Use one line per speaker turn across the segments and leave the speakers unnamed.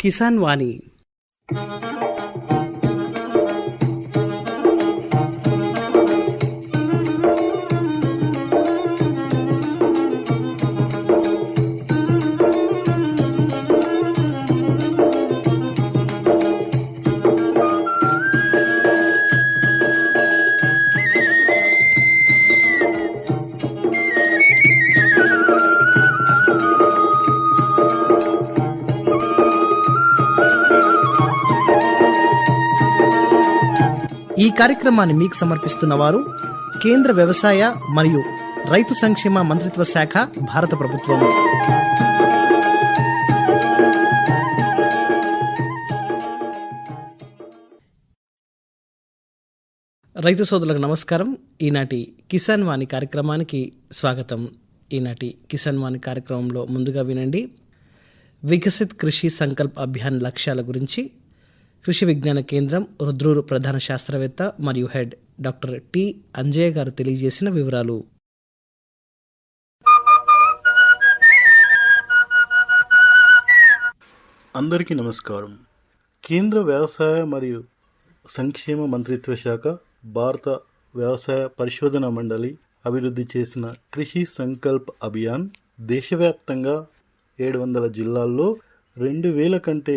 కిసాన్ వాణి కార్యక్రమాన్ని మీకు సమర్పిస్తున్న వారు కేంద్ర వ్యవసాయ మరియు రైతు సంక్షేమ మంత్రిత్వ శాఖ భారత ప్రభుత్వం. రైతు సోదరులకు నమస్కారం. ఈనాటి కిసాన్ వాణి కార్యక్రమానికి స్వాగతం. ఈనాటి కిసాన్ వాణి కార్యక్రమంలో ముందుగా వినండి. వికసిత్ కృషి సంకల్ప్ అభియాన్ లక్ష్యాల గురించి కృషి విజ్ఞాన కేంద్రం రుద్రూరు ప్రధాన శాస్త్రవేత్త మరియు హెడ్ డాక్టర్ టి. అంజయ్య గారు తెలియజేసిన వివరాలు.
అందరికీ నమస్కారం. కేంద్ర వ్యవసాయ మరియు సంక్షేమ మంత్రిత్వ శాఖ భారత వ్యవసాయ పరిశోధన మండలి అభివృద్ధి చేసిన కృషి సంకల్ప్ అభియాన్ దేశవ్యాప్తంగా ఏడు వందల జిల్లాల్లో రెండు వేల కంటే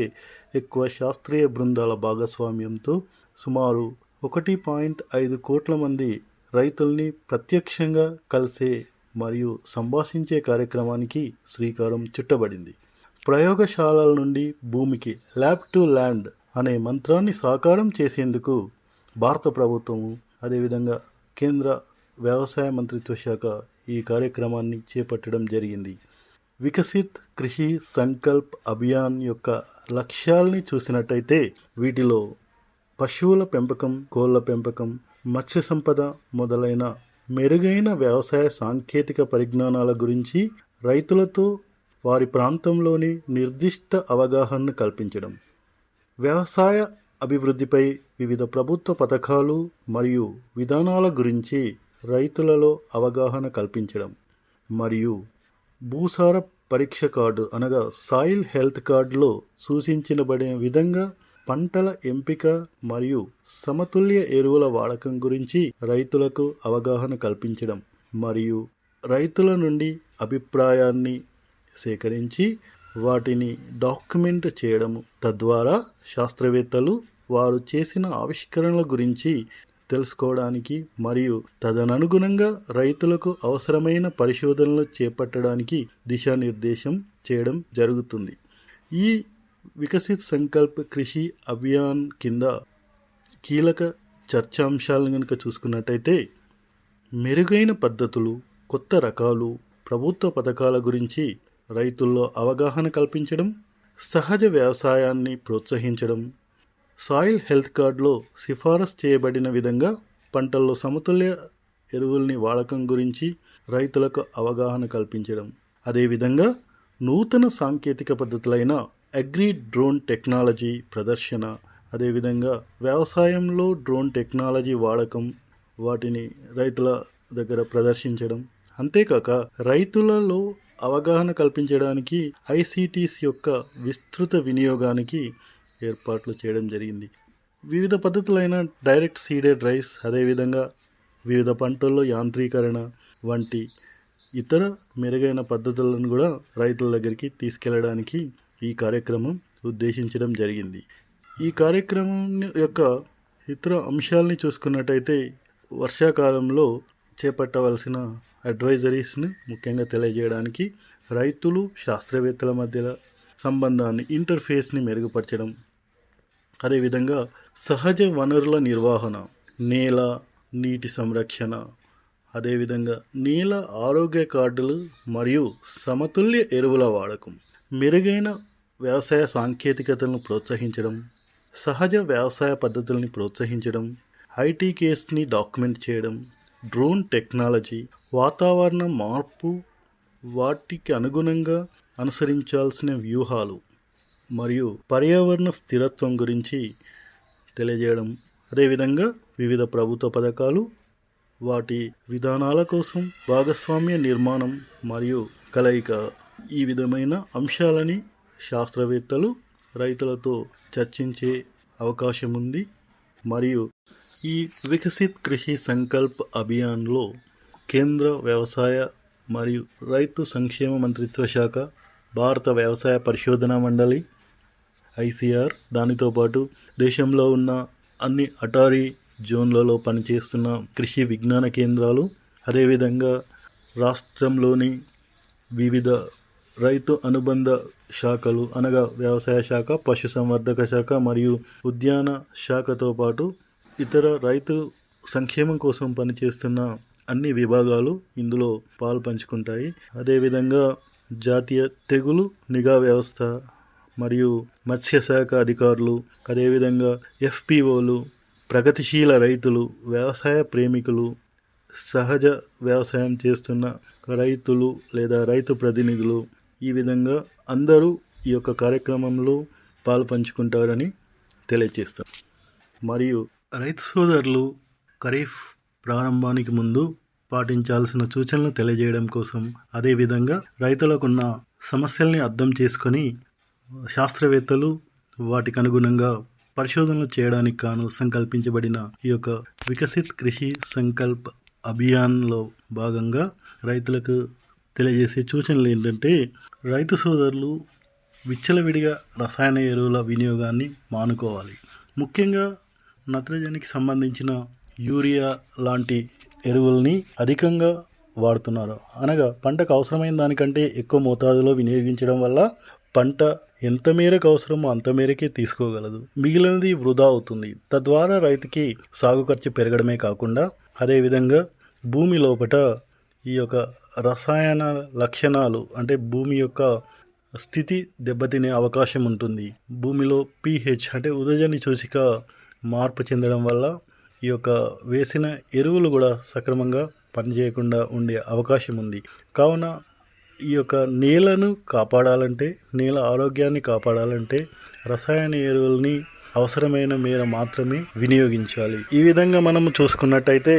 ఎక్కువ శాస్త్రీయ బృందాల భాగస్వామ్యంతో సుమారు ఒకటి పాయింట్ ఐదు కోట్ల మంది రైతుల్ని ప్రత్యక్షంగా కలిసే మరియు సంభాషించే కార్యక్రమానికి శ్రీకారం చుట్టబడింది. ప్రయోగశాలల నుండి భూమికి ల్యాబ్ టు ల్యాండ్ అనే మంత్రాన్ని సాకారం చేసేందుకు భారత ప్రభుత్వము అదేవిధంగా కేంద్ర వ్యవసాయ మంత్రిత్వ శాఖ ఈ కార్యక్రమాన్ని చేపట్టడం జరిగింది. వికసిత్ కృషి సంకల్ప్ అభియాన్ యొక్క లక్ష్యాల్ని చూసినట్టయితే వీటిలో పశువుల పెంపకం కోళ్ళ పెంపకం మత్స్య సంపద మొదలైన మెరుగైన వ్యవసాయ సాంకేతిక పరిజ్ఞానాల గురించి రైతులతో వారి ప్రాంతంలోని నిర్దిష్ట అవగాహనను కల్పించడం. వ్యవసాయ అభివృద్ధిపై వివిధ ప్రభుత్వ పథకాలు మరియు విధానాల గురించి రైతులలో అవగాహన కల్పించడం మరియు భూసార పరీక్ష కార్డు అనగా సాయిల్ హెల్త్ కార్డులో సూచించబడిన విధంగా పంటల ఎంపిక మరియు సమతుల్య ఎరువుల వాడకం గురించి రైతులకు అవగాహన కల్పించడం మరియు రైతుల నుండి అభిప్రాయాన్ని సేకరించి వాటిని డాక్యుమెంట్ చేయడము తద్వారా శాస్త్రవేత్తలు వారు చేసిన ఆవిష్కరణల గురించి తెలుసుకోవడానికి మరియు తదననుగుణంగా రైతులకు అవసరమైన పరిశోధనలు చేపట్టడానికి దిశానిర్దేశం చేయడం జరుగుతుంది. ఈ వికసిత్ సంకల్ప్ కృషి అభియాన్ కింద కీలక చర్చాంశాలను కనుక చూసుకున్నట్టయితే మెరుగైన పద్ధతులు కొత్త రకాలు ప్రభుత్వ పథకాల గురించి రైతుల్లో అవగాహన కల్పించడం సహజ వ్యవసాయాన్ని ప్రోత్సహించడం సాయిల్ హెల్త్ కార్డులో సిఫారసు చేయబడిన విధంగా పంటల్లో సమతుల్య ఎరువుల్ని వాడకం గురించి రైతులకు అవగాహన కల్పించడం. అదేవిధంగా నూతన సాంకేతిక పద్ధతులైన అగ్రి డ్రోన్ టెక్నాలజీ ప్రదర్శన అదేవిధంగా వ్యవసాయంలో డ్రోన్ టెక్నాలజీ వాడకం వాటిని రైతుల దగ్గర ప్రదర్శించడం. అంతేకాక రైతులలో అవగాహన కల్పించడానికి ఐసిటీస్ యొక్క విస్తృత వినియోగానికి ఏర్పాట్లు చేయడం జరిగింది. వివిధ పద్ధతులైన డైరెక్ట్ సీడెడ్ రైస్ అదేవిధంగా వివిధ పంటల్లో యాంత్రీకరణ వంటి ఇతర మెరుగైన పద్ధతులను కూడా రైతుల దగ్గరికి తీసుకెళ్ళడానికి ఈ కార్యక్రమం ఉద్దేశించడం జరిగింది. ఈ కార్యక్రమం యొక్క ఇతర అంశాలని చూసుకున్నట్టయితే వర్షాకాలంలో చేపట్టవలసిన అడ్వైజరీస్ని ముఖ్యంగా తెలియజేయడానికి రైతులు శాస్త్రవేత్తల మధ్య సంబంధాన్ని ఇంటర్ఫేస్ని మెరుగుపరచడం అదేవిధంగా సహజ వనరుల నిర్వహణ నేల నీటి సంరక్షణ అదేవిధంగా నేల ఆరోగ్య కార్డులు మరియు సమతుల్య ఎరువుల వాడకం మెరుగైన వ్యవసాయ సాంకేతికతలను ప్రోత్సహించడం సహజ వ్యవసాయ పద్ధతుల్ని ప్రోత్సహించడం ఐటీ కేస్ని డాక్యుమెంట్ చేయడం డ్రోన్ టెక్నాలజీ వాతావరణ మార్పు వాటికి అనుగుణంగా అనుసరించాల్సిన వ్యూహాలు మరియు పర్యావరణ స్థిరత్వం గురించి తెలియజేయడం. అదేవిధంగా వివిధ ప్రభుత్వ పథకాలు వాటి విధానాల కోసం భాగస్వామ్య నిర్మాణం మరియు కలయిక. ఈ విధమైన అంశాలని శాస్త్రవేత్తలు రైతులతో చర్చించే అవకాశం ఉంది మరియు ఈ వికసిత్ కృషి సంకల్ప్ అభియాన్లో కేంద్ర వ్యవసాయ మరియు రైతు సంక్షేమ మంత్రిత్వ శాఖ భారత వ్యవసాయ పరిశోధన మండలి ఐసీఆర్ దానితో పాటు దేశంలో ఉన్న అన్ని అటారీ జోన్లలో పనిచేస్తున్న కృషి విజ్ఞాన కేంద్రాలు అదేవిధంగా రాష్ట్రంలోని వివిధ రైతు అనుబంధ శాఖలు అనగా వ్యవసాయ శాఖ పశుసంవర్ధక శాఖ మరియు ఉద్యాన శాఖతో పాటు ఇతర రైతు సంక్షేమం కోసం పనిచేస్తున్న అన్ని విభాగాలు ఇందులో పాలు పంచుకుంటాయి అదేవిధంగా జాతీయ తెగులు నిఘా వ్యవస్థ మరియు మత్స్యశాఖ అధికారులు అదేవిధంగా ఎఫ్పిఓలు ప్రగతిశీల రైతులు వ్యవసాయ ప్రేమికులు సహజ వ్యవసాయం చేస్తున్న రైతులు లేదా రైతు ప్రతినిధులు ఈ విధంగా అందరూ ఈ యొక్క కార్యక్రమంలో పాల్పంచుకుంటారని తెలియజేస్తారు మరియు రైతు సోదరులు ఖరీఫ్ ప్రారంభానికి ముందు పాటించాల్సిన సూచనలు తెలియజేయడం కోసం అదేవిధంగా రైతులకున్న సమస్యల్ని అర్థం చేసుకొని శాస్త్రవేత్తలు వాటికి అనుగుణంగా పరిశోధనలు చేయడానికి గాను సంకల్పించబడిన ఈ యొక్క వికసిత్ కృషి సంకల్ప్ అభియాన్లో భాగంగా రైతులకు తెలియజేసే సూచనలు ఏంటంటే రైతు సోదరులు విచ్చలవిడిగా రసాయన ఎరువుల వినియోగాన్ని మానుకోవాలి. ముఖ్యంగా నత్రజనికి సంబంధించిన యూరియా లాంటి ఎరువుల్ని అధికంగా వాడుతున్నారు. అనగా పంటకు అవసరమైన దానికంటే ఎక్కువ మోతాదులో వినియోగించడం వల్ల పంట ఎంత మేరకు అవసరమో అంత మేరకే తీసుకోగలదు. మిగిలినది వృధా అవుతుంది. తద్వారా రైతుకి సాగు ఖర్చు పెరగడమే కాకుండా అదేవిధంగా భూమి లోపట ఈ యొక్క రసాయన లక్షణాలు అంటే భూమి యొక్క స్థితి దెబ్బతినే అవకాశం ఉంటుంది. భూమిలో పీహెచ్ అంటే ఉదజని సూచిక మార్పు చెందడం వల్ల ఈ యొక్క వేసిన ఎరువులు కూడా సక్రమంగా పనిచేయకుండా ఉండే అవకాశం ఉంది. కావున ఈ యొక్క నేలను కాపాడాలంటే నేల ఆరోగ్యాన్ని కాపాడాలంటే రసాయన ఎరువుల్ని అవసరమైన మేర మాత్రమే వినియోగించాలి. ఈ విధంగా మనం చూసుకున్నట్టయితే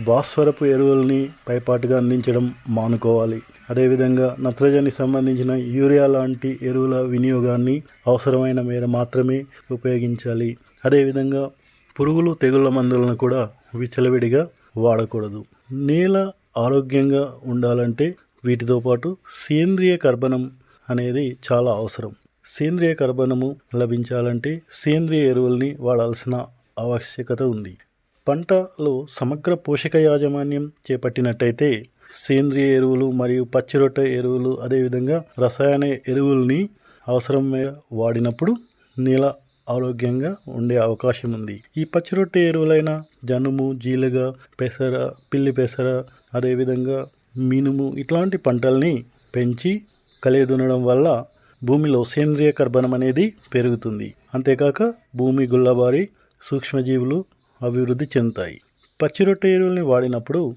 భాస్వరపు ఎరువుల్ని పైపాటుగా అందించడం మానుకోవాలి. అదేవిధంగా నత్రజని సంబంధించిన యూరియా లాంటి ఎరువుల వినియోగాన్ని అవసరమైన మేర మాత్రమే ఉపయోగించాలి. అదేవిధంగా పురుగులు తెగుళ్ళ మందులను కూడా విచ్చలవిడిగా వాడకూడదు. నేల ఆరోగ్యంగా ఉండాలంటే వీటితో పాటు సేంద్రియ కర్బనం అనేది చాలా అవసరం. సేంద్రియ కర్బనము లభించాలంటే సేంద్రియ ఎరువుల్ని వాడాల్సిన ఆవశ్యకత ఉంది. పంటలో సమగ్ర పోషక యాజమాన్యం చేపట్టినట్టయితే సేంద్రియ ఎరువులు మరియు పచ్చిరొట్ట ఎరువులు అదేవిధంగా రసాయన ఎరువుల్ని అవసరం మేర వాడినప్పుడు నేల ఆరోగ్యంగా ఉండే అవకాశం ఉంది. ఈ పచ్చిరొట్టె ఎరువులైన జనుము జీలగ పెసర పిల్లి పెసర అదేవిధంగా మినుము ఇట్లాంటి పంటల్ని పెంచి కలియదునడం వల్ల భూమిలో సేంద్రియ కర్బనం అనేది పెరుగుతుంది. అంతేకాక భూమి గుల్లబారి సూక్ష్మజీవులు అభివృద్ధి చెందుతాయి. పచ్చి రొట్టె ఎరువుల్ని వాడినప్పుడు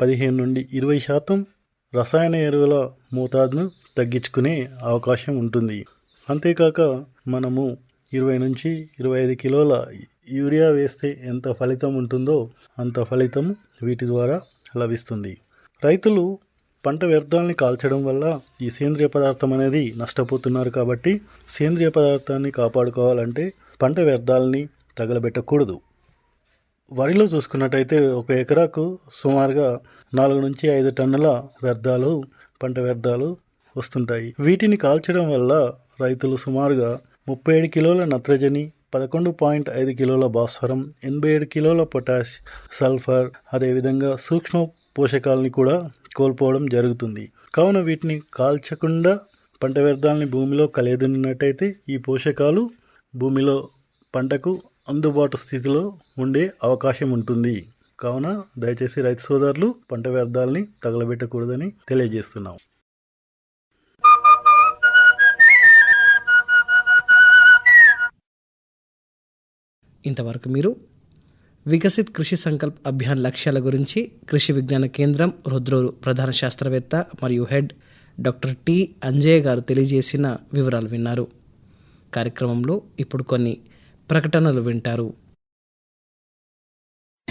పదిహేను నుండి ఇరవై శాతం రసాయన ఎరువుల మోతాదును తగ్గించుకునే అవకాశం ఉంటుంది. అంతేకాక మనము ఇరవై నుంచి ఇరవై ఐదు కిలోల యూరియా వేస్తే ఎంత ఫలితం ఉంటుందో అంత ఫలితం వీటి ద్వారా లభిస్తుంది. రైతులు పంట వ్యర్థాలని కాల్చడం వల్ల ఈ సేంద్రియ పదార్థం అనేది నష్టపోతున్నారు కాబట్టి సేంద్రియ పదార్థాన్ని కాపాడుకోవాలంటే పంట వ్యర్థాలని తగలబెట్టకూడదు. వరిలో చూసుకున్నట్టయితే ఒక ఎకరాకు సుమారుగా నాలుగు నుంచి ఐదు టన్నుల వ్యర్థాలు పంట వ్యర్థాలు వస్తుంటాయి. వీటిని కాల్చడం వల్ల రైతులు సుమారుగా ముప్పై ఏడు కిలోల నత్రజని పదకొండు పాయింట్ ఐదు కిలోల భాస్వరం ఎనభై ఏడు కిలోల పొటాష్ సల్ఫర్ అదేవిధంగా సూక్ష్మ పోషకాలని కూడా కోల్పోవడం జరుగుతుంది. కావున వీటిని కాల్చకుండా పంట వ్యర్థాలని భూమిలో కలియదున్నట్టయితే ఈ పోషకాలు భూమిలో పంటకు అందుబాటు స్థితిలో ఉండే అవకాశం ఉంటుంది. కావున దయచేసి రైతు సోదరులు పంట వ్యర్థాలని తగలబెట్టకూడదని తెలియజేస్తున్నాం.
ఇంతవరకు మీరు వికసిత్ కృషి సంకల్ప్ అభియాన్ లక్ష్యాల గురించి కృషి విజ్ఞాన కేంద్రం రుద్రూరు ప్రధాన శాస్త్రవేత్త మరియు హెడ్ డాక్టర్ టి. అంజయ్య గారు తెలియజేసిన వివరాలు విన్నారు. కార్యక్రమంలో ఇప్పుడు కొన్ని ప్రకటనలు వింటారు.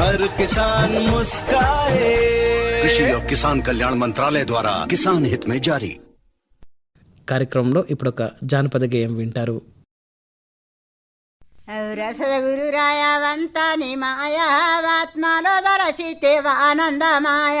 हर किसान मुस्काए
कृषि और किसान कल्याण मंत्रालय द्वारा किसान हित में जारी
కార్యక్రమంలో ఇప్పుడు ఒక జానపద గేయం వింటారు
రసగురురాయవంతాని మాయావాత్మలో దరచితేవ ఆనందమాయ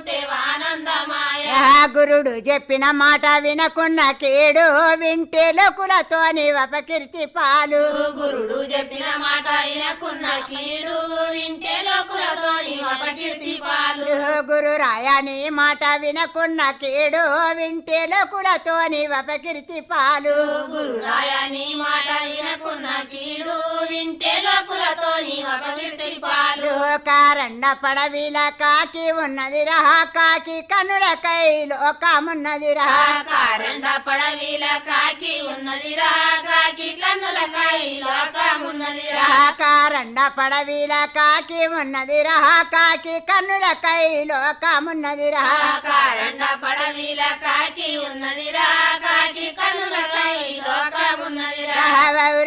గురుడు చెప్పిన మాట వినకున్న కేడు వింటే లోకులతోని అపకీర్తి పాలు.
గురుడు చెప్పిన మాట వినకున్న కీడు వింటే లోకులతో అపకీర్తి పాలు.
గురు రాయని మాట వినకున్న కేడు వింటే లోకులతోని అపకీర్తి పాలు.
గురు రాయని మాట వినకున్న కీడు వింటే లోకులతో అపకీర్తి పాలు.
కారండ పడవిల కాకి ఉన్నది రహ కాకి కనులకై లోకమున్నది రహ
కారండ పడవిల కాకి ఉన్నది రా కాకి కన్నులకై లోకమున్నది రా
కారండ పడవిల కాకి ఉన్నది రహ కాకి కన్నులకై లోకమున్నది రహ
కారండ పడవిల కాకి ఉన్నది రా కాకి కన్నులకై లోకమున్నది రా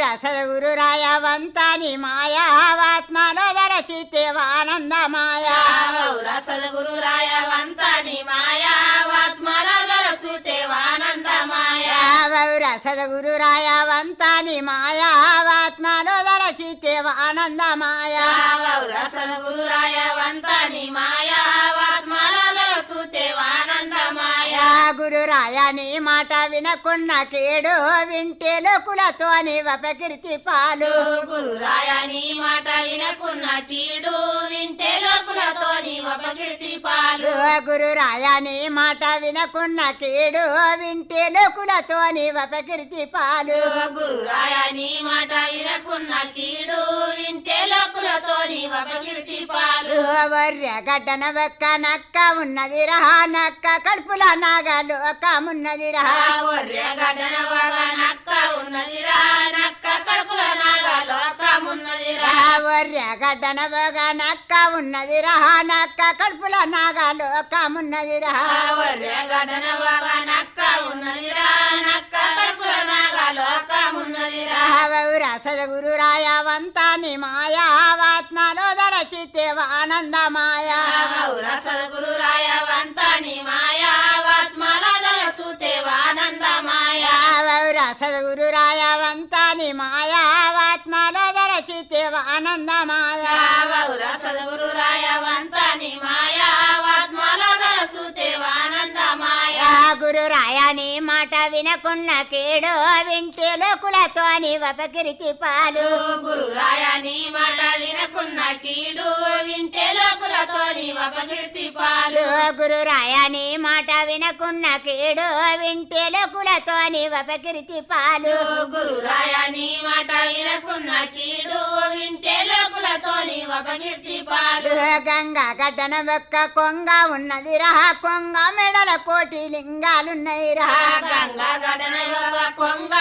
రసగురు రాయవంతాని మాయావాత్మలో దరచితే ఆనందమాయ.
సదగురు రాయవంతాని మాయావాత్మరదర
రసగురు రాయవంతాని మాయావాత్మలో దరచితే
సద్గురురాయవంతాని
మాయా. రాయని మాట వినకున్న కేడు వింటే లోకులతోని అపకీర్తి పాలు.
గురు రాయని మాట వినకున్న కీడు వింటే లోకులతో అపకీర్తి పాలు.
గురు రాయని మాట వినకున్న కేడు వింటే లోకులతోని అపకీర్తి పాలు.
గురు రాయని మాట వినకున్న కీడు వింటే లోకులతో అపకీర్తి పాలు.
వర్య గడ్డన ఒక్క నక్క ఉన్నది రహ నక్క కడుపుల నాగలు ఒకమున్నది రహ
వర్య గడ్డన వగ నక్క ఉన్నది రా నక్క కడుపుల నాగ లోకమున్నది రా
వర్య గడ్డన ఒక నక్క ఉన్నది రహ నక్క కడుపుల
నక్క నక్క నాగ లోకమున్నది రా
సదగురు రాయవంతాని మాయావాత్మలో దరచితే ఆనందమాయ
సదగురు రాయవంతాని మాయావాత్మల
గురురాయవంతాని మాయావాత్మలో దరచితే ఆనందమాయ. సద్గురురాయవంతాని మా రాయని మాట వినకున్న కేడు వింటే లోకులతోని వపకిరితి పాలు.
గురు రాయని మాట వినకున్న కీడు వింటే లోకులతోని వపకీర్తి పాలు.
గురు రాయని మాట వినకున్న కేడు వింటే లోకులతోని వపకిరితి పాలు.
గురు రాయని మాట వినకున్న కీడు వింటే లోకులతోని వపకీర్తి పాలు.
గంగా గడ్డన ఒక్క కొంగ ఉన్నది. రహ కొంగ మెడల కోటి లింగాలున్నాయి రహ
గంగా గడన యోగ కొంగ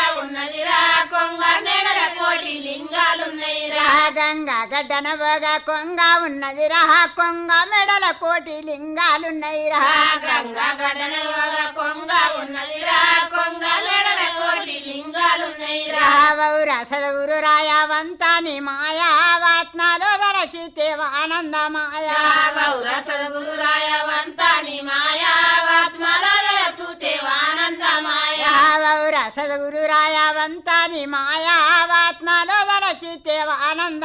కొంగ మెడల కోటి లింగాలున్నాయిరా
గంగా గడ్డన ఒగ కొంగ ఉన్నది రహ కొంగ మెడల కోటి లింగాలున్నాయి రహ
గంగా గడన యోగ కొంగ ఉన్నదిరా కొంగ మెడల కోటి లింగాలున్నాయిరా
రావౌర సదగురు రాయవంతాని మాయావాత్మలో దరచితే ఆనంద మాయా.
బౌర సద్గురు రాయవంతాని మాయావాత్మల సూతే ఆనంద మాయా
సదగురు రాయవంతాని మాయావాత్మలో దరచితే ఆనంద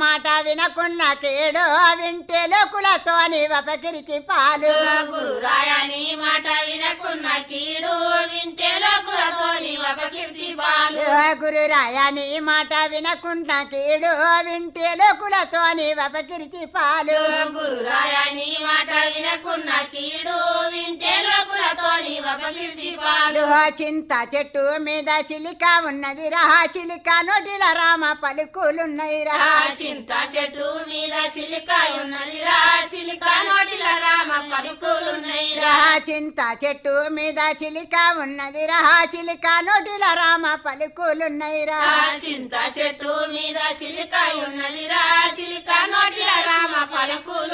మాట వినకున్న కేడు వింటే లోకులతోని వపకిరిచి పాలు.
గురు రాయని మాట వినకున్న కీడు వింటే లోకులతోని వపకీర్తి పాలు.
గురు రాయాని మాట వినకున్న కేడు వింటే లోకులతోని వపకిరిచి పాలు.
గురు రాయని మాట వినకున్న కీడు వింటే లోకులతోని వపకీర్తి పాలు.
చింత చెట్టు మీద చిలిక ఉన్నది. రహ చిలిక నోటిల రామ పలుకులున్నాయి. రహ
చింత చెట్టు మీద సిలికాయ ఉన్నది రా. సిలిక నోటిల రామ పలుకులున్నాయి రా.
రహ చింత చెట్టు మీద చిలిక ఉన్నది రహ చిలిక నోటిల రామ పలుకులున్నాయి రహ
చింత చెట్టు మీద సిలికాయ ఉన్నది రా. సిలిక నోటిల రామ పలుకులున్నాయి రా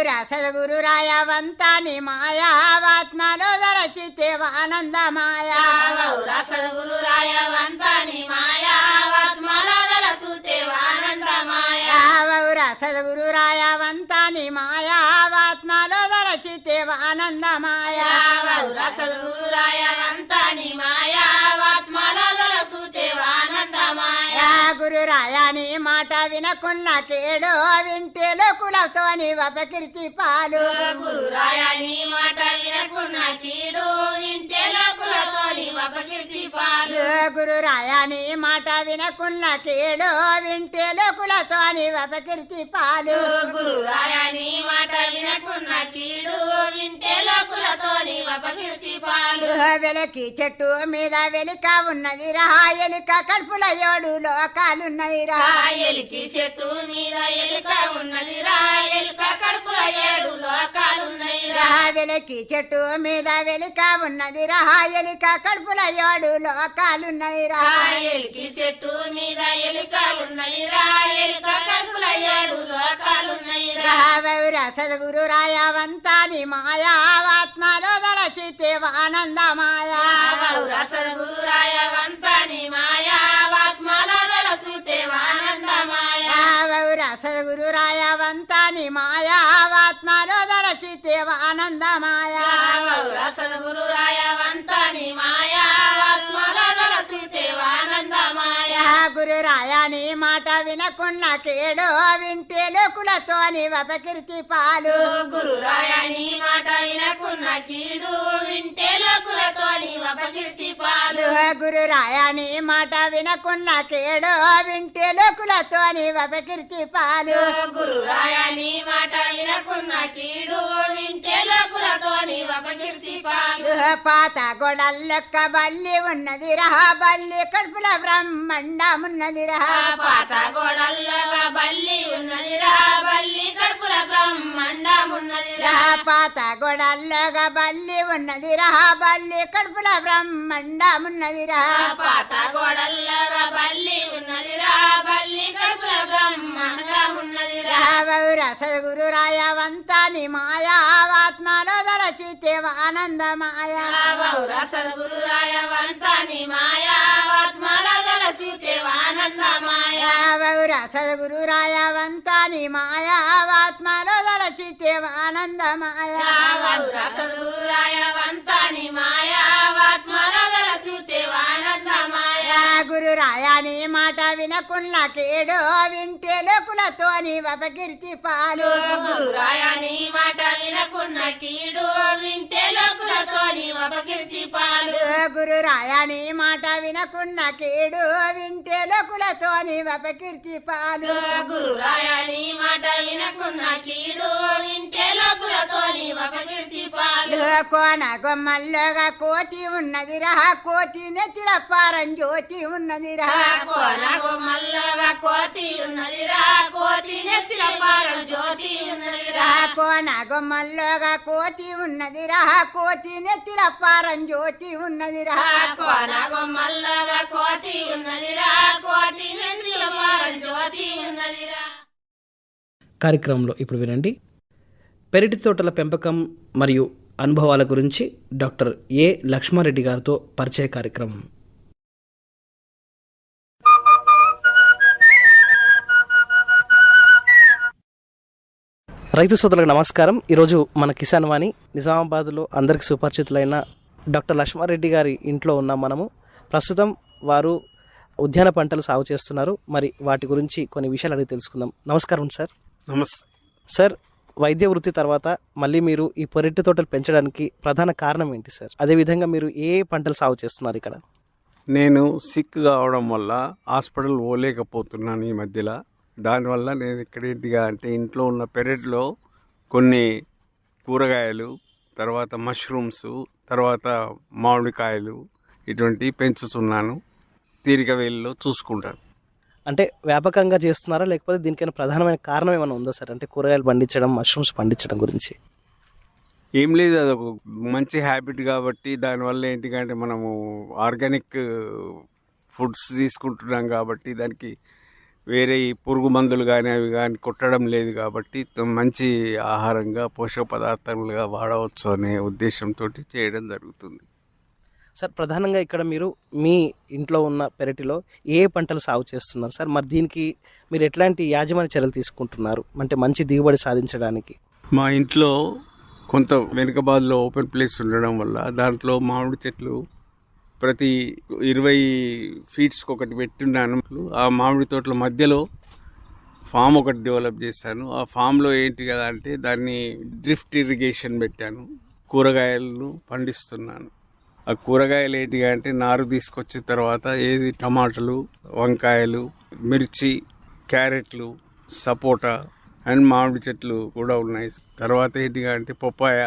రావౌర సదగురు రాయవంతాని మాయావాత్మలో దరచితే ఆనంద మాయా
రావౌర సద్గురు రాయవంతాని మాయా వాత్మల సూతే ఆనంద మాయా
రావౌర సదగురు రాయవంతాని మాయావాత్మలో దరచితే ఆనంద మాయా
రావౌర
రాయాని మాట వినకున్న కేడు వింటే లోకులతోని వపకీర్తి పాలు.
గురు రాయని మాట వినకున్న కీడు ఇంటే లోకులతోని వపకీర్తి పాలు.
గురు రాయాని మాట వినకున్న కేడు వింటే లోకులతోని వపకీర్తి పాలు.
గురు రాయని మాట వినకున్న కీడు వింటే లోకులతోని వపకీర్తి పాలు.
వెలకి చెట్టు మీద వెలిక ఉన్నది రహా ఎలిక కడుపుల ఏడు లోకాలున్నాయి
ఎలికి చెట్టు మీద ఎలుక ఉన్నది ఎలుక కడుపుల ఏడు లోకాలున్నాయి. రా
రహా వెలకి చెట్టు మీద వెలిక ఉన్నది రహా ఎలిక కడుపుల ఏడు లోకాలున్నాయి. రహా
ఎలికి చెట్టు మీద ఎలుక ఉన్నది రా ఎలుక కడుపుల ఏడు లోకాలున్నాయి. రా
రావౌర సద్గురు రాయవంతాని మాయావాత్మలో దరచితే ఆనంద మాయా
రావౌర సద్గురు రాయవంతాని మాయా.
రావౌర సద్గురు రాయవంతాని మాయావాత్మలో దరచితే ఆనంద మాయా
రావౌర సద్గురు రాయవంతాని మాయా వాత్మల సూతే ఆనంద మాయా
గురు రాయాని మాట వినకున్న కేడు వింటే లోకులతోని వపకీర్తి పాలు.
గురు రాయని మాట వినకున్న కీడు వింటే
గురు రాయాని మాట వినకున్న కేడు వింటే లోకులతోని వపకీర్తి పాలు.
గురు రాయని మాట వినకున్న కీడు వింటే లోకులతోని వపకీర్తి పాలు.
పాత గొడల్లొక్క బల్లి ఉన్నది రహ బల్లి కడుపుల బ్రహ్మండమున్నది రహ
పాత గోడల్లగా బల్లి ఉన్నది రా బల్లి కడుపుల బ్రహ్మండమున్నది రా
రహ పాత గొడల్లగా బల్లి ఉన్నది రహ బల్లి కడుపుల బ్రహ్మండమున్నది రహ
పాత గోడల్లగా బల్లి ఉన్నది రా బల్లి కడుపుల బ్రహ్మండమున్నది రా
రావౌర సద్గురు రాయవంతాని మాయావాత్మలో దరచితే ఆనంద మాయా
రావౌర సద్గురు రాయవంతాని మాయా ఆత్మల సూతే ఆనంద మాయా
రావౌర సద్గురు రాయవంతాని మాయావాత్మలో దరచితే ఆనంద మాయా
రావౌర సద్గురు రాయవంతాని మాయా ఆత్మల
రాయాని మాట వినకున్న కేడు వింటే లోకులతోని అపకీర్తి పాలు.
గురు రాయని మాట వినకున్న కీడు వింటే లోకులతోని అపకీర్తి పాలు.
గురు రాయాని మాట వినకున్న కేడు వింటే లోకులతోని అపకీర్తి పాలు.
గురు రాయని మాట వినకున్న కీడు వింటే లోకులతోని అపకీర్తి పాలు.
కోన గొమ్మల్లోగా కోతి ఉన్నది రా కోతి నెత్తిల పారం జ్యోతి ఉన్నది రా
కోన గుమ్మల్లోగా కోతి ఉన్నదిరా కోతి నెత్తిల పారం జ్యోతి ఉన్నదిరా
కోన గొమ్మల్లోగా కోతి ఉన్నది రా కోతి నెత్తిల పారం జ్యోతి ఉన్నది రా
కోన గుమ్మల్లోగా కోతి ఉన్నదిరా కోతి నెత్తిల పారం జ్యోతి ఉన్నదిరా
కార్యక్రమంలో ఇప్పుడు వినండి. పెరటి తోటల పెంపకం మరియు అనుభవాల గురించి డాక్టర్ ఏ లక్ష్మారెడ్డి గారితో పరిచయ కార్యక్రమం. రైతు సోదరులకు నమస్కారం. ఈరోజు మన కిసాన్ వాణి నిజామాబాద్లో అందరికి సుపరిచితులైన డాక్టర్ లక్ష్మారెడ్డి గారి ఇంట్లో ఉన్నాం మనము. ప్రస్తుతం వారు ఉద్యాన పంటలు సాగు చేస్తున్నారు. మరి వాటి గురించి కొన్ని విషయాలు అడిగి తెలుసుకుందాం. నమస్కారం సార్.
నమస్తే.
సార్ వైద్య వృత్తి తర్వాత మళ్ళీ మీరు ఈ పొరటి తోటలు పెంచడానికి ప్రధాన కారణం ఏంటి సార్? అదేవిధంగా మీరు ఏ ఏ పంటలు సాగు చేస్తున్నారు ఇక్కడ?
నేను సిక్ కావడం వల్ల హాస్పిటల్ పోలేకపోతున్నాను ఈ మధ్యలో. దానివల్ల నేను ఇక్కడ ఏంటిగా అంటే ఇంట్లో ఉన్న పెరట్లో కొన్ని కూరగాయలు తర్వాత మష్రూమ్స్ తర్వాత మామిడికాయలు ఇటువంటివి పెంచుతున్నాను. తీరిక వేళలో చూసుకుంటాను.
అంటే వ్యాపకంగా చేస్తున్నారా? లేకపోతే దీనికైనా ప్రధానమైన కారణం ఏమైనా ఉందా సార్? అంటే కూరగాయలు పండించడం మష్రూమ్స్ పండించడం గురించి.
ఏం లేదు అది ఒక మంచి హ్యాబిట్ కాబట్టి దానివల్ల ఏంటికంటే మనము ఆర్గానిక్ ఫుడ్స్ తీసుకుంటున్నాం కాబట్టి దానికి వేరే పురుగు మందులు కానీ అవి కానీ కొట్టడం లేదు కాబట్టి మంచి ఆహారంగా పోషక పదార్థాలుగా వాడవచ్చు అనే ఉద్దేశంతో చేయడం జరుగుతుంది.
సార్ ప్రధానంగా ఇక్కడ మీరు మీ ఇంట్లో ఉన్న పెరటిలో ఏ పంటలు సాగు చేస్తున్నారు? సార్ మరి దీనికి మీరు ఎట్లాంటి యాజమాన్య చర్యలు తీసుకుంటున్నారు? అంటే మంచి దిగుబడి సాధించడానికి.
మా ఇంట్లో కొంత వెనుకబాదులో ఓపెన్ ప్లేస్ ఉండడం వల్ల దాంట్లో మామిడి చెట్లు ప్రతి ఇరవై ఫీట్స్కి ఒకటి పెట్టున్నాను ఆ మామిడి తోటల మధ్యలో ఫామ్ ఒకటి డెవలప్ చేశాను. ఆ ఫామ్లో ఏంటి కదా అంటే దాన్ని డ్రిఫ్ట్ ఇరిగేషన్ పెట్టాను. కూరగాయలను పండిస్తున్నాను. ఆ కూరగాయలు ఏంటిగా అంటే నారు తీసుకొచ్చిన తర్వాత ఏది టమాటాలు వంకాయలు మిర్చి క్యారెట్లు సపోటా అండ్ మామిడి చెట్లు కూడా ఉన్నాయి. తర్వాత ఏంటిగా అంటే పప్పాయ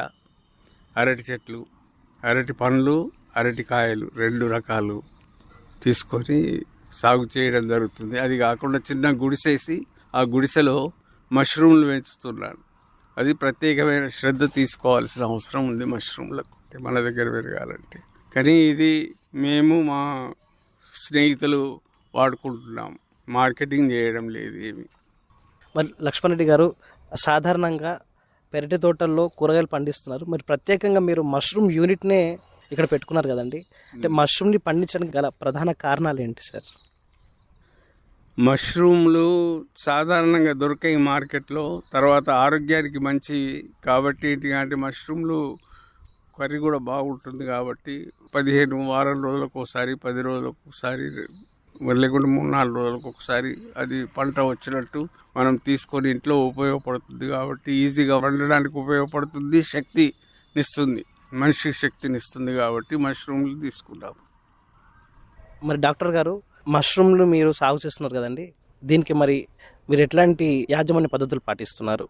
అరటి చెట్లు అరటి పండ్లు అరటి కాయలు రెండు రకాలు తీసుకొని సాగు చేయడం జరుగుతుంది. అది కాకుండా చిన్న గుడిసేసి ఆ గుడిసెలో మష్రూమ్లు పెంచుతున్నాను అది ప్రత్యేకమైన శ్రద్ధ తీసుకోవాల్సిన అవసరం ఉంది మష్రూమ్లకు. మన దగ్గర పెరగాలంటే. కానీ ఇది మేము మా స్నేహితులు వాడుకుంటున్నాం. మార్కెటింగ్ చేయడం లేదు ఏమి.
మరి లక్ష్మణ్ రెడ్డి గారు సాధారణంగా పెరటి తోటల్లో కూరగాయలు పండిస్తున్నారు. మరి ప్రత్యేకంగా మీరు మష్రూమ్ యూనిట్నే ఇక్కడ పెట్టుకున్నారు కదండి. అంటే మష్రూమ్ని పండించడానికి గల ప్రధాన కారణాలు ఏంటి సార్?
మష్రూమ్లు సాధారణంగా దొరికాయి మార్కెట్లో తర్వాత ఆరోగ్యానికి మంచి కాబట్టి ఏంటి అంటే మష్రూమ్లు కర్రీ కూడా బాగుంటుంది కాబట్టి పదిహేను వారం రోజులకు ఒకసారి పది రోజులకు ఒకసారి లేకుంటే మూడు నాలుగు రోజులకు ఒకసారి అది పంట వచ్చినట్టు మనం తీసుకొని ఇంట్లో ఉపయోగపడుతుంది కాబట్టి ఈజీగా వండడానికి ఉపయోగపడుతుంది శక్తినిస్తుంది. మనిషికి శక్తినిస్తుంది కాబట్టి మష్రూమ్లు తీసుకుంటాం
మరి డాక్టర్ గారు మష్రూమ్లు మీరు సాగు చేస్తున్నారు కదండి దీనికి మరి మీరు ఎట్లాంటి యాజమాన్య పద్ధతులు పాటిస్తున్నారు?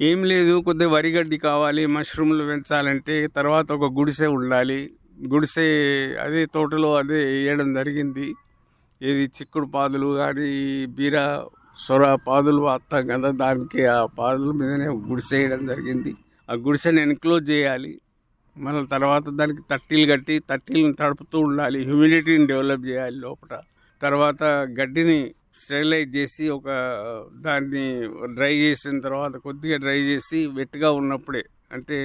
ఏం లేదు కొద్దిగా వరిగడ్డి కావాలి మష్రూమ్లు పెంచాలంటే తర్వాత ఒక గుడిసె ఉండాలి. గుడిసె అదే తోటలో అదే వేయడం జరిగింది. ఏది చిక్కుడు పాదులు కానీ బీర సొర పాదులు వస్తాం కదా దానికి ఆ పాదుల మీదనే గుడిసె వేయడం జరిగింది. ఆ గుడిసెని ఎన్క్లోజ్ చేయాలి. మళ్ళీ తర్వాత దానికి తట్టీలు కట్టి తట్టీలను తడుపుతూ ఉండాలి. హ్యూమిడిటీని డెవలప్ చేయాలి లోపల. తర్వాత గడ్డిని స్టెరిలైజ్ చేసి ఒక దాన్ని డ్రై చేసిన తర్వాత కొద్దిగా డ్రై చేసి వెట్గా ఉన్నప్పుడే అంటే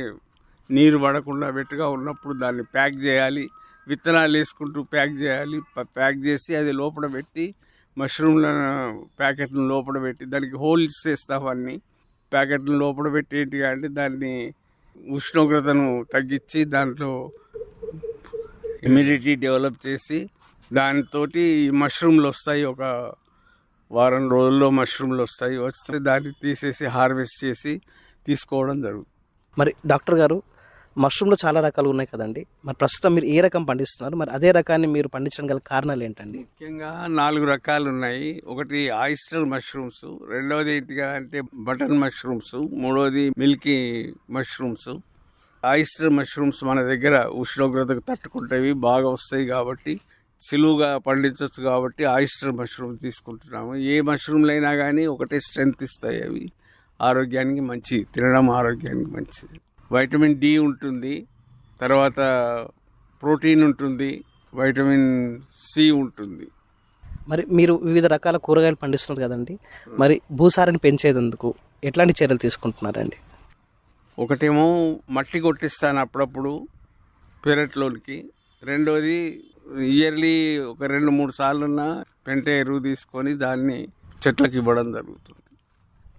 నీరు పడకుండా వెట్గా ఉన్నప్పుడు దాన్ని ప్యాక్ చేయాలి. విత్తనాలు వేసుకుంటూ ప్యాక్ చేయాలి. ప్యాక్ చేసి అది లోపల పెట్టి మష్రూమ్ల ప్యాకెట్లను లోపల పెట్టి దానికి హోల్స్ వేస్తాం అన్నీ. ప్యాకెట్లను లోపల పెట్టి ఏంటి అంటే దాన్ని ఉష్ణోగ్రతను తగ్గించి దాంట్లో ఇమ్యూనిటీ డెవలప్ చేసి దానితోటి మష్రూమ్లు వస్తాయి. ఒక వారం రోజుల్లో మష్రూమ్లు వస్తాయి. వస్తే దాన్ని తీసేసి హార్వెస్ట్ చేసి తీసుకోవడం జరుగుతుంది.
మరి డాక్టర్ గారు మష్రూమ్లో చాలా రకాలు ఉన్నాయి కదండి. మరి ప్రస్తుతం మీరు ఏ రకం పండిస్తున్నారు? మరి అదే రకాన్ని మీరు పండించడం గల కారణాలు ఏంటండి?
ముఖ్యంగా నాలుగు రకాలు ఉన్నాయి. ఒకటి ఆయిస్టర్ మష్రూమ్స్ రెండవది ఏంటిగా అంటే బటన్ మష్రూమ్స్ మూడవది మిల్కీ మష్రూమ్స్. ఆయిస్టర్ మష్రూమ్స్ మన దగ్గర ఉష్ణోగ్రతకు తట్టుకుంటేవి బాగా వస్తాయి కాబట్టి సులువుగా పండించవచ్చు కాబట్టి ఆయిస్టర్ మష్రూమ్ తీసుకుంటున్నాము. ఏ మష్రూమ్లైనా అయినా కానీ ఒకటే స్ట్రెంగ్త్ ఇస్తాయి అవి. ఆరోగ్యానికి మంచి తినడం ఆరోగ్యానికి మంచిది. వైటమిన్ డి ఉంటుంది తర్వాత ప్రోటీన్ ఉంటుంది వైటమిన్ సి ఉంటుంది.
మరి మీరు వివిధ రకాల కూరగాయలు పండిస్తున్నారు కదండి మరి భూసారాన్ని పెంచేందుకు ఎట్లాంటి చర్యలు తీసుకుంటున్నారండి?
ఒకటేమో మట్టి కొట్టిస్తాను అప్పుడప్పుడు పెరట్లోనికి రెండోది ఇయర్లీ ఒక రెండు మూడు సార్లున్న పెంట ఎరువు తీసుకొని దాన్ని చెట్లకు ఇవ్వడం జరుగుతుంది.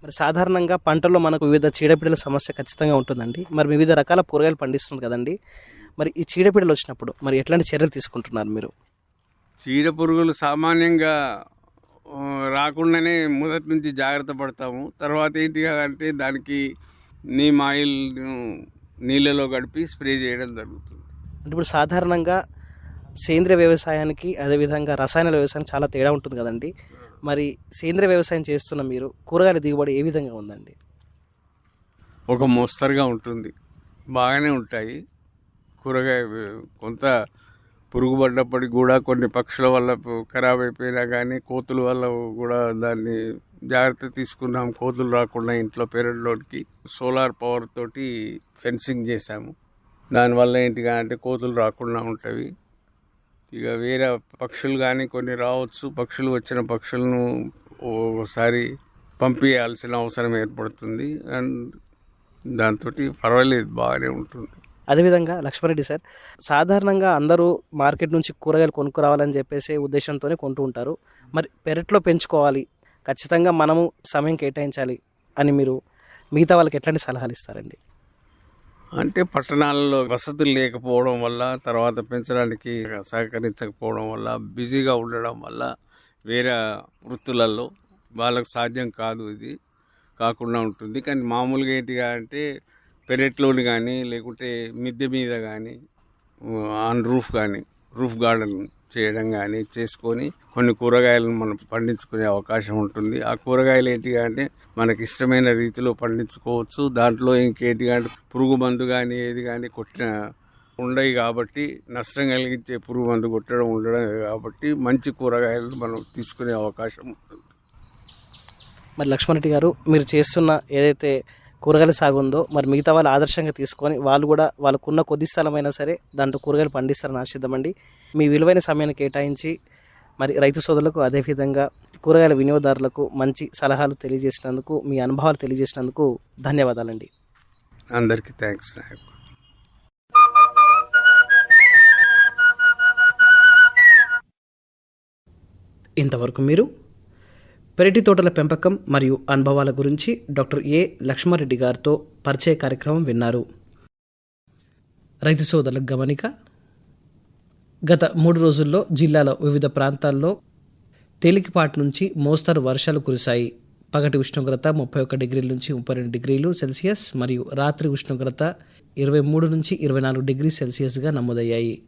మరి సాధారణంగా పంటల్లో మనకు వివిధ చీడపీడల సమస్య ఖచ్చితంగా ఉంటుందండి. మరి వివిధ రకాల కూరగాయలు పండిస్తున్నారు కదండి. మరి ఈ చీడపీడలు వచ్చినప్పుడు మరి ఎట్లాంటి చర్యలు తీసుకుంటున్నారు మీరు?
చీడ పురుగులు సామాన్యంగా రాకుండానే మొదటి నుంచి జాగ్రత్త పడతాము. తర్వాత ఏంటిగా అంటే దానికి నీమ్ ఆయిల్ నీళ్ళలో గడిపి స్ప్రే చేయడం జరుగుతుంది.
అంటే ఇప్పుడు సాధారణంగా సేంద్రియ వ్యవసాయానికి అదేవిధంగా రసాయన వ్యవసాయానికి చాలా తేడా ఉంటుంది కదండి. మరి సేంద్రియ వ్యవసాయం చేస్తున్న మీరు కూరగాయల దిగుబడి ఏ విధంగా ఉందండి?
ఒక మోస్తరుగా ఉంటుంది. బాగానే ఉంటాయి. కూరగాయ కొంత పురుగు పడ్డప్పటికి కూడా కొన్ని పక్షుల వల్ల ఖరాబ్ అయిపోయినా కానీ కోతుల వల్ల కూడా దాన్ని జాగ్రత్త తీసుకున్నాం. కోతులు రాకుండా ఇంట్లో పెరట్లోకి సోలార్ పవర్ తోటి ఫెన్సింగ్ చేశాము. దానివల్ల ఏంటిగా అంటే కోతులు రాకుండా ఉంటాయి ఇక వేరే పక్షులు కానీ కొన్ని రావచ్చు. పక్షులు వచ్చిన పక్షులను ఒకసారి పంపించాల్సిన అవసరం ఏర్పడుతుంది. అండ్ దాంతో పర్వాలేదు బాగానే ఉంటుంది.
అదేవిధంగా లక్ష్మణరెడ్డి సార్ సాధారణంగా అందరూ మార్కెట్ నుంచి కూరగాయలు కొనుక్కురావాలని చెప్పేసి ఉద్దేశంతోనే కొంటూ ఉంటారు. మరి పెరట్లో పెంచుకోవాలి. ఖచ్చితంగా మనము సమయం కేటాయించాలి అని మీరు మిగతా వాళ్ళకి ఎట్లాంటి సలహాలు ఇస్తారండి?
అంటే పట్టణాలలో వసతులు లేకపోవడం వల్ల తర్వాత పెంచడానికి సహకరించకపోవడం వల్ల బిజీగా ఉండడం వల్ల వేరే వృత్తులలో వాళ్ళకు సాధ్యం కాదు ఇది కాకుండా ఉంటుంది. కానీ మామూలుగా ఏంటిగా అంటే పెరట్లోని కానీ లేకుంటే మిద్దె మీద కానీ ఆన్ రూఫ్ కానీ రూఫ్ గార్డెన్ చేయడం కానీ చేసుకొని కొన్ని కూరగాయలను మనం పండించుకునే అవకాశం ఉంటుంది. ఆ కూరగాయలు ఏంటిగా అంటే మనకి ఇష్టమైన రీతిలో పండించుకోవచ్చు. దాంట్లో ఇంకేంటిగా అంటే పురుగు మందు కానీ ఏది కానీ కొట్టిన ఉండవు కాబట్టి నష్టం కలిగించే పురుగు మందు కొట్టడం ఉండడం కాబట్టి మంచి కూరగాయలను మనం తీసుకునే అవకాశం ఉంటుంది.
మరి లక్ష్మణరెడ్డి గారు మీరు చేస్తున్న ఏదైతే కూరగాయల సాగు ఉందో మరి మిగతా వాళ్ళు ఆదర్శంగా తీసుకొని వాళ్ళు కూడా వాళ్ళకున్న కొద్ది స్థలమైనా సరే దాంట్లో కూరగాయలు పండిస్తారని ఆశిద్దామండి. మీ విలువైన సమయాన్ని కేటాయించి మరి రైతు సోదరులకు అదేవిధంగా కూరగాయల వినియోగదారులకు మంచి సలహాలు తెలియజేసినందుకు మీ అనుభవాలు తెలియజేసినందుకు ధన్యవాదాలండి.
అందరికీ థ్యాంక్స్ నాయకు.
ఇంతవరకు మీరు పెరటి తోటల పెంపకం మరియు అనుభవాల గురించి డాక్టర్ ఏ లక్ష్మారెడ్డి గారితో పరిచయ కార్యక్రమం విన్నారు. రైతు సోదరుల గమనిక గత మూడు రోజుల్లో జిల్లాలో వివిధ ప్రాంతాల్లో తేలికపాటి నుంచి మోస్తరు వర్షాలు కురిశాయి. పగటి ఉష్ణోగ్రత ముప్పై ఒక్క డిగ్రీల నుంచి ముప్పై రెండు డిగ్రీలు సెల్సియస్ మరియు రాత్రి ఉష్ణోగ్రత ఇరవై మూడు నుంచి ఇరవై నాలుగు డిగ్రీ సెల్సియస్గా నమోదయ్యాయి.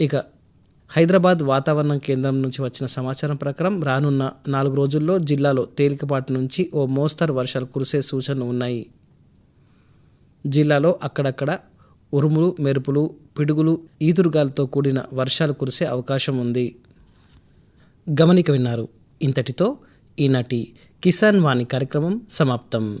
ఇక హైదరాబాద్ వాతావరణ కేంద్రం నుంచి వచ్చిన సమాచారం ప్రకారం రానున్న నాలుగు రోజుల్లో జిల్లాలో తేలికపాటి నుంచి ఓ మోస్తరు వర్షాలు కురిసే సూచనలు ఉన్నాయి. జిల్లాలో అక్కడక్కడ ఉరుములు మెరుపులు పిడుగులు ఈదురుగాలతో కూడిన వర్షాలు కురిసే అవకాశం ఉంది. గమనిక విన్నారు. ఇంతటితో ఈనాటి కిసాన్ వాణి కార్యక్రమం సమాప్తం.